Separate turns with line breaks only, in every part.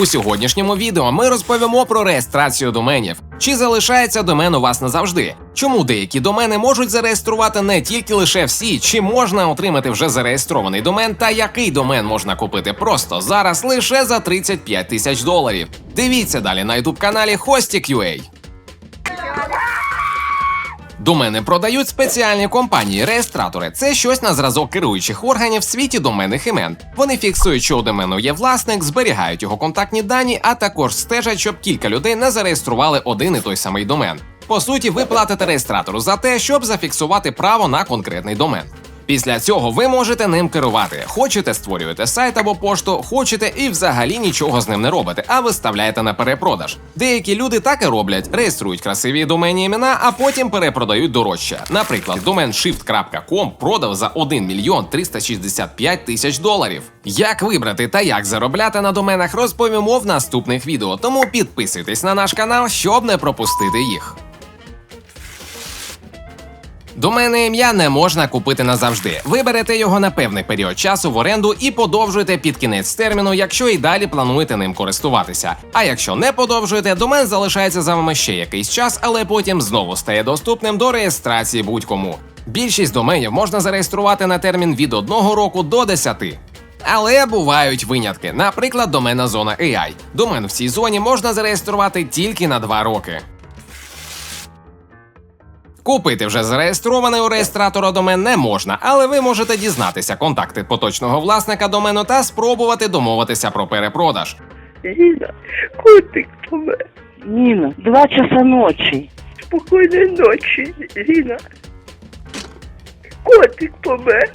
У сьогоднішньому відео ми розповімо про реєстрацію доменів. Чи залишається домен у вас назавжди? Чому деякі домени можуть зареєструвати не тільки лише всі, чи можна отримати вже зареєстрований домен, та який домен можна купити просто зараз лише за 35 тисяч доларів? Дивіться далі на youtube каналі Hostik.ua. Домени продають спеціальні компанії, реєстратори. Це щось на зразок керуючих органів в світі доменних імен. Вони фіксують, що у домену є власник, зберігають його контактні дані, а також стежать, щоб кілька людей не зареєстрували один і той самий домен. По суті, ви платите реєстратору за те, щоб зафіксувати право на конкретний домен. Після цього ви можете ним керувати. Хочете створюєте сайт або пошту, хочете і взагалі нічого з ним не робите, а виставляєте на перепродаж. Деякі люди так і роблять: реєструють красиві доменні імена, а потім перепродають дорожче. Наприклад, домен shift.com продав за 1 мільйон 365 тисяч доларів. Як вибрати та як заробляти на доменах, розповімо в наступних відео. Тому підписуйтесь на наш канал, щоб не пропустити їх. Доменне ім'я не можна купити назавжди. Ви берете його на певний період часу в оренду і подовжуєте під кінець терміну, якщо і далі плануєте ним користуватися. А якщо не подовжуєте, домен залишається за вами ще якийсь час, але потім знову стає доступним до реєстрації будь-кому. Більшість доменів можна зареєструвати на термін від 1 року до 10. Але бувають винятки, наприклад, домена зона AI. Домен в цій зоні можна зареєструвати тільки на 2 роки. Купити вже зареєстрований у реєстратора домен не можна, але ви можете дізнатися контакти поточного власника домену та спробувати домовитися про перепродаж.
Ніна, котик помер.
Ніна, два часа ночі.
Спокійної ночі, Ніна. Котик помер.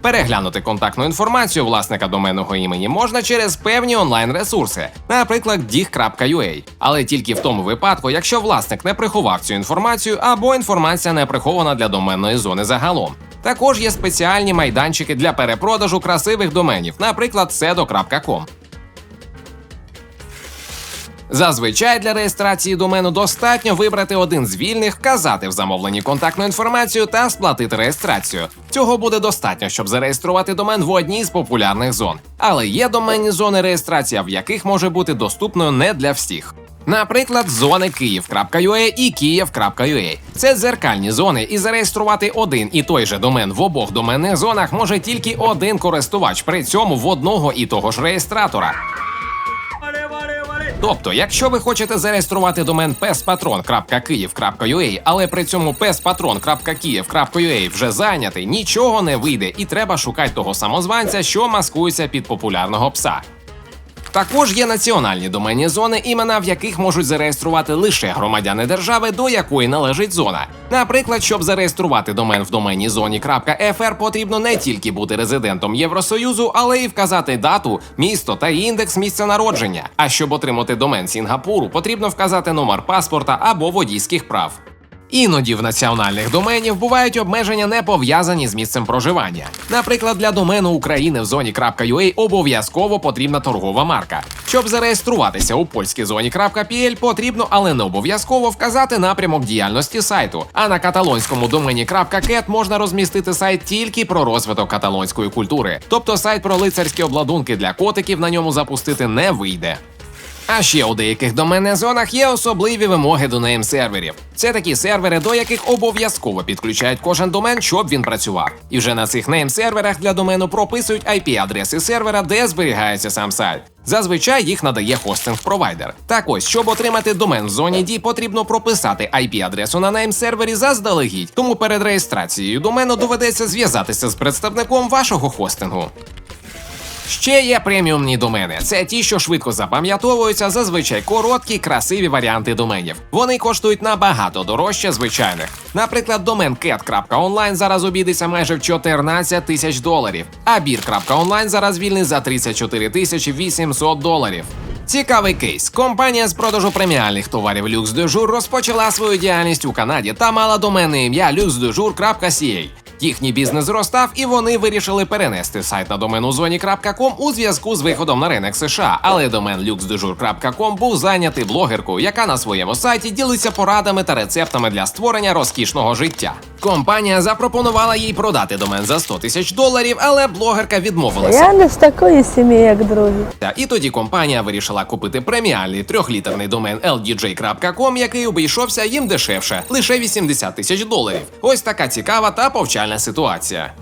Переглянути контактну інформацію власника доменного імені можна через певні онлайн-ресурси, наприклад, dig.ua. Але тільки в тому випадку, якщо власник не приховав цю інформацію або інформація не прихована для доменної зони загалом. Також є спеціальні майданчики для перепродажу красивих доменів, наприклад, sedo.com. Зазвичай для реєстрації домену достатньо вибрати один з вільних, вказати в замовленні контактну інформацію та сплатити реєстрацію. Цього буде достатньо, щоб зареєструвати домен в одній з популярних зон. Але є доменні зони реєстрація, в яких може бути доступною не для всіх. Наприклад, зони Київ.ua і Київ.ua. Це дзеркальні зони, і зареєструвати один і той же домен в обох доменних зонах може тільки один користувач, при цьому в одного і того ж реєстратора. Тобто, якщо ви хочете зареєструвати домен pespatron.kyiv.ua, але при цьому pespatron.kyiv.ua вже зайнятий, нічого не вийде, і треба шукати того самозванця, що маскується під популярного пса. Також є національні доменні зони, імена в яких можуть зареєструвати лише громадяни держави, до якої належить зона. Наприклад, щоб зареєструвати домен в доменній зоні .fr, потрібно не тільки бути резидентом Євросоюзу, але й вказати дату, місто та індекс місця народження. А щоб отримати домен Сінгапуру, потрібно вказати номер паспорта або водійських прав. Іноді в національних доменів бувають обмеження не пов'язані з місцем проживання. Наприклад, для домену України в зоні .ua обов'язково потрібна торгова марка. Щоб зареєструватися у польській зоні .pl потрібно, але не обов'язково вказати напрямок діяльності сайту. А на каталонському домені .cat можна розмістити сайт тільки про розвиток каталонської культури. Тобто сайт про лицарські обладунки для котиків на ньому запустити не вийде. А ще у деяких доменних зонах є особливі вимоги до нейм-серверів. Це такі сервери, до яких обов'язково підключають кожен домен, щоб він працював. І вже на цих нейм-серверах для домену прописують IP-адреси сервера, де зберігається сам сайт. Зазвичай їх надає хостинг-провайдер. Так ось, щоб отримати домен в зоні D, потрібно прописати IP-адресу на нейм-сервері заздалегідь. Тому перед реєстрацією домену доведеться зв'язатися з представником вашого хостингу. Ще є преміумні домени. Це ті, що швидко запам'ятовуються, зазвичай короткі, красиві варіанти доменів. Вони коштують набагато дорожче звичайних. Наприклад, домен cat.online зараз обійдеться майже в 14 тисяч доларів, а bir.online зараз вільний за 34 тисячі 800 доларів. Цікавий кейс. Компанія з продажу преміальних товарів de Jour розпочала свою діяльність у Канаді та мала доменне ім'я luxdejour.ca. Їхній бізнес зростав, і вони вирішили перенести сайт на домен у зоні.com у зв'язку з виходом на ринок США. Але домен luxdejur.com був зайнятий блогеркою, яка на своєму сайті ділиться порадами та рецептами для створення розкішного життя. Компанія запропонувала їй продати домен за 100 тисяч доларів, але блогерка відмовилася.
Я не з такої сім'ї, як другі.
І тоді компанія вирішила купити преміальний трьохлітерний домен ldj.com, який обійшовся їм дешевше лише 80 тисяч доларів. Ось така цікава та повчальна ситуація.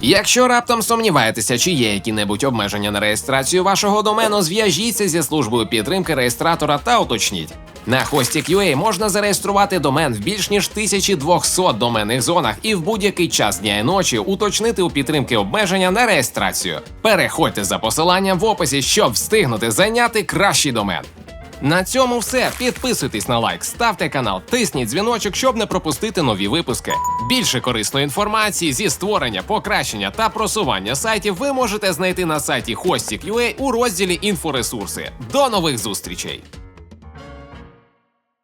Якщо раптом сумніваєтеся, чи є які-небудь обмеження на реєстрацію вашого домену, зв'яжіться зі службою підтримки реєстратора та уточніть. На Hostik.ua можна зареєструвати домен в більш ніж 1200 доменних зонах і в будь-який час дня і ночі уточнити у підтримки обмеження на реєстрацію. Переходьте за посиланням в описі, щоб встигнути зайняти кращий домен. На цьому все. Підписуйтесь на лайк, ставте канал, тисніть дзвіночок, щоб не пропустити нові випуски. Більше корисної інформації зі створення, покращення та просування сайтів ви можете знайти на сайті Hostik.ua у розділі інфоресурси. До нових зустрічей!